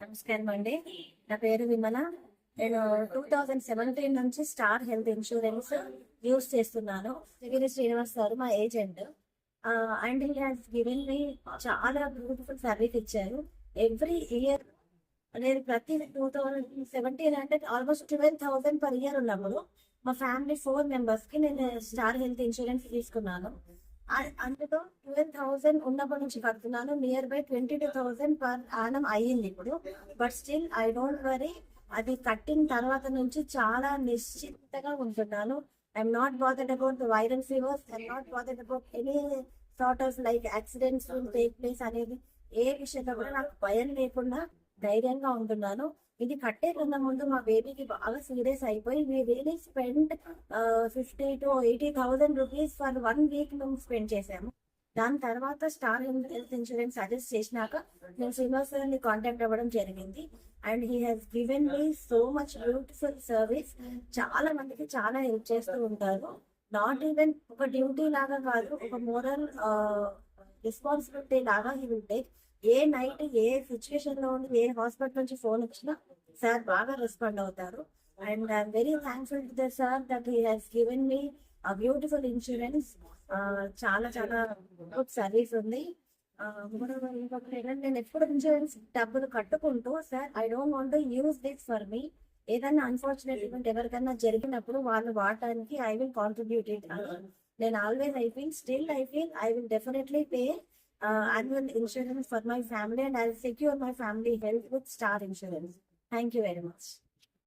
నమస్కారం అండి. నా పేరు విమల. నేను టూ థౌజండ్ సెవెంటీన్ నుంచి స్టార్ హెల్త్ ఇన్సూరెన్స్ యూస్ చేస్తున్నాను. శ్రీగిరి శ్రీనివాస్ గారు మా agent. And he has given me చాలా బ్యూటిఫుల్ సర్వీస్ ఇచ్చారు. ఎవ్రీ ఇయర్ నేను ప్రతి టూ థౌజండ్ సెవెంటీన్ అంటే almost twelve thousand per year ఉన్నప్పుడు మా ఫ్యామిలీ ఫోర్ మెంబర్స్కి నేను స్టార్ హెల్త్ ఇన్సూరెన్స్ తీసుకున్నాను. అందులో ట్వెల్వ్ థౌసండ్ ఉన్నప్పటి నుంచి కడుతున్నాను. Near by twenty two thousand per annum అయ్యింది ఇప్పుడు. But still I don't worry అది కట్టిన తర్వాత నుంచి చాలా నిశ్చింతగా ఉంటున్నాను. I'm not bothered about viral fevers I'm not bothered about any sort of like accidents take place అనేది ఏ విషయంలో కూడా నాకు భయం లేకుండా ధైర్యంగా ఉంటున్నాను. ఇది కట్టే కన్నా ముందు మా బేబీకి బాగా సీరియస్ అయిపోయి we really spend fifty to eighty thousand rupees for one week మేము స్పెండ్ చేసాము దాని తర్వాత స్టార్ హెల్త్ ఇన్సూరెన్స్ సజెస్ట్ చేసినాక నేను శ్రీనివాస్ గారిని కాంటాక్ట్ అవ్వడం జరిగింది. And he has given me so much beautiful service చాలా మందికి చాలా హెల్ప్ చేస్తూ ఉంటారు. నాట్ ఈవెన్ ఒక డ్యూటీ లాగా కాదు ఒక మోరల్ రెస్పాన్సిబిలిటీ లాగా he will take a night ఏ సిచ్యువేషన్లో ఉండి ఏ హాస్పిటల్ నుంచి ఫోన్ వచ్చినా సార్ బాగా రెస్పాండ్ అవుతారు. And I'm very thankful to the sir that he has given me a beautiful insurance చాలా చాలా గుడ్ సర్వీస్ ఉంది. నేను ఎప్పుడు ఇన్సూరెన్స్ డబ్బులు కట్టుకుంటూ sir I don't want use this for me ఏదైనా అన్ఫార్చునేట్ ఈవెంట్ ఎవరికైనా జరిగినప్పుడు వాళ్ళు వాడటానికి I will contribute it then always I feel, still I feel I will definitely pay uh, annual insurance for my family and I'll secure my family health with star insurance. Thank you very much.